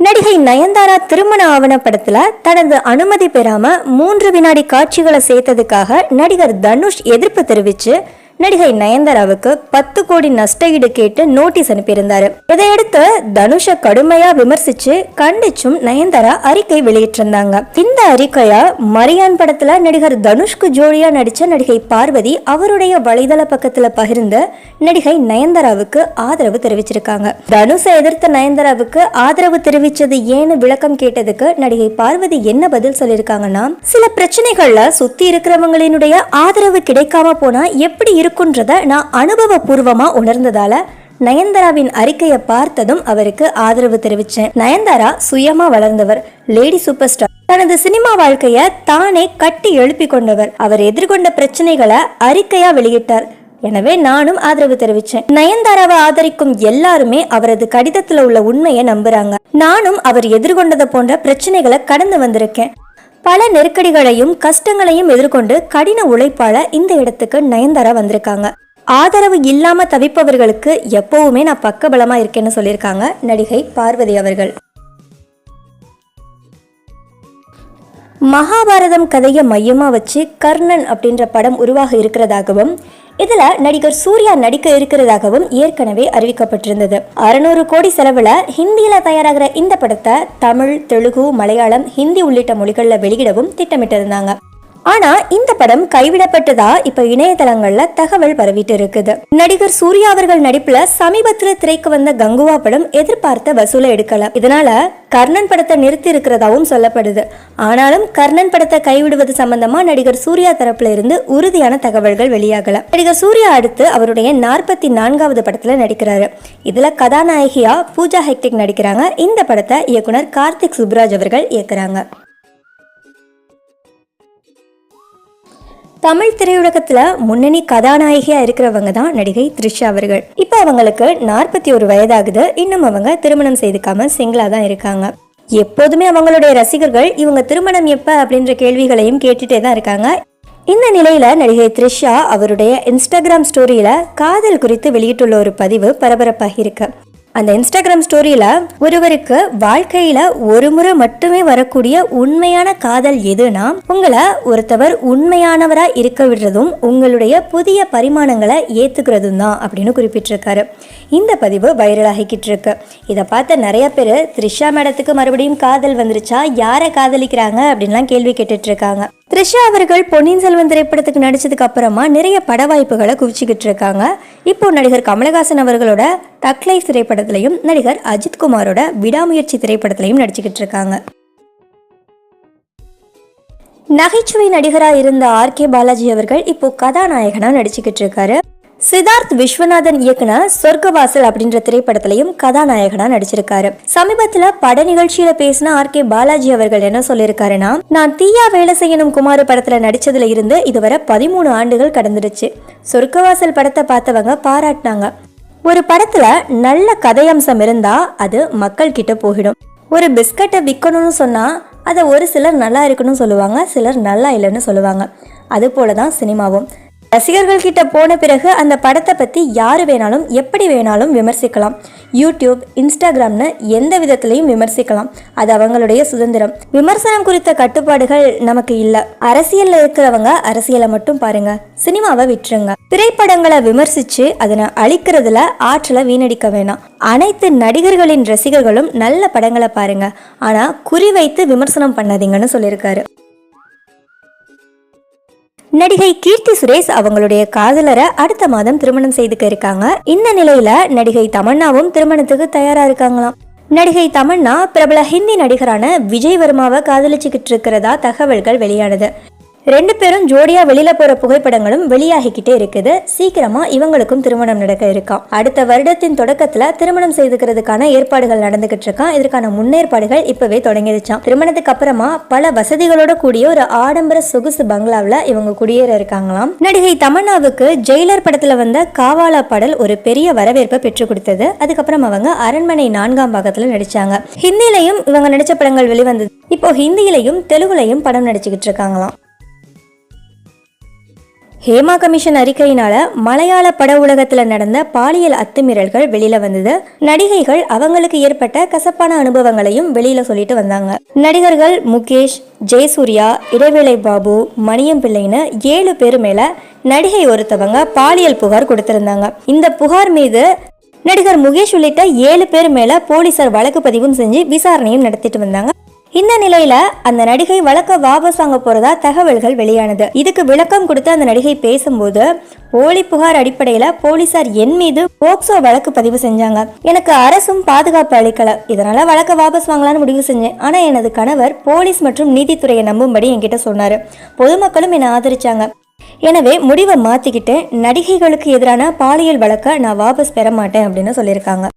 நடிகை நயன்தாரா திருமண ஆவணப்படத்துல தனது அனுமதி பெறாம மூன்று வினாடி காட்சிகளை சேர்த்ததுக்காக நடிகர் தனுஷ் எதிர்ப்பு தெரிவிச்சு நடிகை நயன்தாராவுக்கு பத்து கோடி நஷ்டஈடு கேட்டு நோட்டீஸ் அனுப்பியிருந்தாரு. இதையடுத்து தனுஷை கடுமையா விமர்சிச்சு கண்டிச்சும் நயன்தாரா அறிக்கை வெளியிட்டிருந்தாங்க. இந்த அறிக்கையா மரியான் படத்துல நடிகர் தனுஷ்க்கு ஜோடியா நடிச்ச நடிகை பார்வதி அவருடைய வலைதள பக்கத்துல பகிர்ந்து நடிகை நயன்தாராவுக்கு ஆதரவு தெரிவிச்சிருக்காங்க. தனுஷை எதிர்த்த நயன்தாராவுக்கு ஆதரவு தெரிவிச்சது ஏன்னு விளக்கம் கேட்டதுக்கு நடிகை பார்வதி என்ன பதில் சொல்லியிருக்காங்கன்னா சில பிரச்சனைகள்ல சுத்தி இருக்கிறவங்களினுடைய ஆதரவு கிடைக்காம போனா எப்படி இருக்குன்றத நான் அனுபவபூர்வமாக உணர்ந்ததால நயன்தாராவின் அறிக்கையை பார்த்ததும் அவருக்கு ஆதரவு தெரிவிச்சேன். நயன்தாரா சுயமா வளர்ந்தவர் லேடி சூப்பர் ஸ்டார். தனது சினிமா வாழ்க்கைய தானே கட்டி எழுப்பி கொண்டவர். அவர் எதிர்கொண்ட பிரச்சனைகளை அறிக்கையா வெளியிட்டார். எனவே நானும் ஆதரவு தெரிவிச்சேன். நயன்தாராவை ஆதரிக்கும் எல்லாருமே அவரது கடிதத்துல உள்ள உண்மையை நம்புறாங்க. நானும் அவர் எதிர்கொண்டதை போன்ற பிரச்சனைகளை கடந்து வந்திருக்கேன். பல நெருக்கடிகளையும் கஷ்டங்களையும் எதிர்கொண்டு கடின உழைப்பால இந்த இடத்துக்கு நயன்தாரா வந்திருக்காங்க. ஆதரவு இல்லாம தவிப்பவர்களுக்கு எப்பவுமே நான் பக்கபலமா இருக்கேன்னு சொல்லியிருக்காங்க நடிகை பார்வதி அவர்கள். மகாபாரதம் கதையை மையமா வச்சு கர்ணன் அப்படின்ற படம் உருவாக இருக்கிறதாகவும் இதுல நடிகர் சூர்யா நடிக்க இருக்கிறதாகவும் ஏற்கனவே அறிவிக்கப்பட்டிருந்தது. அறுநூறு கோடி செலவுல ஹிந்தியில தயாராகிற இந்த படத்தை தமிழ் தெலுங்கு மலையாளம் ஹிந்தி உள்ளிட்ட மொழிகள்ல வெளியிடவும் திட்டமிட்டிருந்தாங்க. ஆனா இந்த படம் கைவிடப்பட்டதா இப்ப இணையதளங்கள்ல தகவல் பரவிட்டு இருக்குது நடிகர் சூர்யா அவர்கள் நடிப்புல சமீபத்துல திரைக்கு வந்த கங்குவா படம் எதிர்பார்த்த வசூலை எடுக்கல. இதனால கர்ணன் படத்தை நிறுத்தி இருக்கிறதாவும் சொல்லப்படுது. ஆனாலும் கர்ணன் படத்தை கைவிடுவது சம்பந்தமா நடிகர் சூர்யா தரப்புல இருந்து உறுதியான தகவல்கள் வெளியாகல. நடிகர் சூர்யா அடுத்து அவருடைய நாற்பத்தி நான்காவது படத்துல நடிக்கிறாரு. இதுல கதாநாயகியா பூஜா ஹெக்டிக் நடிக்கிறாங்க. இந்த படத்தை இயக்குனர் கார்த்திக் சுப்ராஜ் அவர்கள் இயக்குறாங்க. தமிழ் திரையுலகத்துல முன்னணி கதாநாயகியா இருக்கிறவங்க தான் நடிகை த்ரிஷா அவர்கள். இப்போ அவங்களுக்கு நாற்பத்தி ஒரு வயதாகுது. இன்னும் அவங்க திருமணம் செய்துக்காம சிங்கிளா தான் இருக்காங்க. எப்போதுமே அவங்களுடைய ரசிகர்கள் இவங்க திருமணம் எப்ப? அப்படின்ற கேள்விகளையும் கேட்டுட்டே தான் இருக்காங்க. இந்த நிலையில நடிகை த்ரிஷா அவருடைய இன்ஸ்டாகிராம் ஸ்டோரியில காதல் குறித்து வெளியிட்டுள்ள ஒரு பதிவு பரபரப்பாகி இருக்கு. அந்த இன்ஸ்டாகிராம் ஸ்டோரியில ஒருவருக்கு வாழ்க்கையில ஒரு முறை மட்டுமே வரக்கூடிய உண்மையான காதல் எதுனா உங்களை ஒருத்தவர் உண்மையானவரா இருக்க விடுறதும் உங்களுடைய புதிய பரிமாணங்களை ஏத்துக்கிறதும் தான் அப்படின்னு குறிப்பிட்டிருக்காரு. இந்த பதிவு வைரல் ஆகிக்கிட்டு இருக்கு. இதை பார்த்த நிறைய பேர் த்ரிஷா மேடத்துக்கு மறுபடியும் காதல் வந்துருச்சா? யாரை காதலிக்கிறாங்க? அப்படின்லாம் கேள்வி கேட்டுட்டு இருக்காங்க. த்ரிஷா அவர்கள் பொன்னியின் செல்வன் திரைப்படத்துக்கு நடிச்சதுக்கு அப்புறமா நிறைய பட வாய்ப்புகளை குவிச்சிக்கிட்டு இருக்காங்க. இப்போ நடிகர் கமலஹாசன் அவர்களோட தக்லை திரைப்படத்திலையும் நடிகர் அஜித் குமாரோட விடாமுயற்சி திரைப்படத்திலையும் நடிச்சுக்கிட்டு இருக்காங்க. நகைச்சுவை நடிகராக இருந்த ஆர் கே பாலாஜி அவர்கள் இப்போ கதாநாயகனாக நடிச்சுக்கிட்டு இருக்காரு. சித்தார்த் விஸ்வநாதன் இயக்குன சொர்க்கவாசல் அப்படின்ற திரைப்படத்திலையும் கதாநாயகனா நடிச்சிருக்காரு. சமீபத்துல பட நிகழ்ச்சியில பேசின ஆர் கே பாலாஜி அவர்கள் என்ன சொல்லியிருக்காருன்னா நான் தீயா வேலை செய்யணும் குமார் படத்துல நடிச்சதுல இருந்து இதுவரை பதிமூணு ஆண்டுகள் கடந்துடுச்சு. சொர்க்கவாசல் படத்தை பார்த்தவங்க பாராட்டினாங்க. ஒரு படத்துல நல்ல கதையம்சம் இருந்தா அது மக்கள் கிட்ட போயிடும். ஒரு பிஸ்கட்டை விற்கணும்னு சொன்னா அதை ஒரு சிலர் நல்லா இருக்குன்னு சொல்லுவாங்க சிலர் நல்லா இல்லைன்னு சொல்லுவாங்க. அது போல தான் சினிமாவும். ரசிகர்கள் கிட்ட போன பிறகு அந்த படத்தை பற்றி யார் வேணாலும் எப்படி வேணாலும் விமர்சிக்கலாம். யூடியூப் இன்ஸ்டாகிராம்னு எந்த விதத்திலையும் விமர்சிக்கலாம். அது அவங்களுடைய சுதந்திரம். விமர்சனம் குறித்த கட்டுப்பாடுகள் நமக்கு இல்லை. அரசியல்ல இருக்கிறவங்க அரசியலை மட்டும் பாருங்க. சினிமாவை விட்டுருங்க. திரைப்படங்களை விமர்சிச்சு அதனை அழிக்கிறதுல ஆற்றலை வீணடிக்க வேணாம். அனைத்து நடிகர்களின் ரசிகர்களும் நல்ல படங்களை பாருங்க. ஆனா குறிவைத்து விமர்சனம் பண்ணாதீங்கன்னு சொல்லியிருக்காரு. நடிகை கீர்த்தி சுரேஷ் அவங்களுடைய காதலரை அடுத்த மாதம் திருமணம் செய்துக்க இருக்காங்க. இந்த நிலையில நடிகை தமன்னாவும் திருமணத்துக்கு தயாரா இருக்காங்களாம். நடிகை தமன்னா பிரபல ஹிந்தி நடிகரான விஜய் வர்மாவை காதலிச்சுக்கிட்டு இருக்கிறதா தகவல்கள் வெளியானது. ரெண்டு பேரும் ஜோடியா வெளியில போற புகைப்படங்களும் வெளியாகிக்கிட்டே இருக்குது. சீக்கிரமா இவங்களுக்கும் திருமணம் நடக்க இருக்கா. அடுத்த வருடத்தின் தொடக்கத்துல திருமணம் செய்துக்கிறதுக்கான ஏற்பாடுகள் நடந்துகிட்டு இருக்கான் இதற்கான முன்னேற்பாடுகள் இப்பவே தொடங்கிடுச்சாம். திருமணத்துக்கு அப்புறமா பல வசதிகளோட கூடிய ஒரு ஆடம்பர சொகுசு பங்களாவில் இவங்க குடியேற இருக்காங்களாம். நடிகை தமன்னாவுக்கு ஜெயிலர் படத்துல வந்த காவாலா பாடல் ஒரு பெரிய வரவேற்பை பெற்றுக் கொடுத்தது. அதுக்கப்புறம் அவங்க அரண்மனை நான்காம் பாகத்துல நடிச்சாங்க. ஹிந்திலையும் இவங்க நடிச்ச படங்கள் வெளிவந்தது. இப்போ ஹிந்திலையும் தெலுங்குலையும் படம் நடிச்சுக்கிட்டு இருக்காங்களாம். ஹேமா கமிஷன் அறிக்கையினால மலையாள பட உலகத்துல நடந்த பாலியல் அத்துமீறல்கள் வெளியில வந்தது. நடிகைகள் அவங்களுக்கு ஏற்பட்ட கசப்பான அனுபவங்களையும் வெளியில சொல்லிட்டு வந்தாங்க. நடிகர்கள் முகேஷ் ஜெயசூர்யா இடைவேளை பாபு மணியம் பிள்ளைன்னு ஏழு பேர் மேல நடிகை ஒருத்தவங்க பாலியல் புகார் கொடுத்திருந்தாங்க. இந்த புகார் மீது நடிகர் முகேஷ் உள்ளிட்ட ஏழு பேர் மேல போலீசார் வழக்கு பதிவும் செஞ்சு விசாரணையும் நடத்திட்டு வந்தாங்க. இந்த நிலையில அந்த நடிகை வழக்க வாபஸ் வாங்க போறதா தகவல்கள் வெளியானது. இதுக்கு விளக்கம் கொடுத்து அந்த நடிகை பேசும்போது போலி புகார் அடிப்படையில போலீசார் என் மீது போக்சோ வழக்கு பதிவு செஞ்சாங்க. எனக்கு அரசும் பாதுகாப்பு அளிக்கல. இதனால வழக்க வாபஸ் வாங்கலாம்னு முடிவு செஞ்சேன். ஆனா எனது கணவர் போலீஸ் மற்றும் நீதித்துறையை நம்பும்படி என்கிட்ட சொன்னாரு. பொதுமக்களும் என்னை ஆதரிச்சாங்க. எனவே முடிவை மாத்திக்கிட்டு நடிகைகளுக்கு எதிரான பாலியல் வழக்கை நான் வாபஸ் பெற மாட்டேன் அப்படின்னு சொல்லியிருக்காங்க.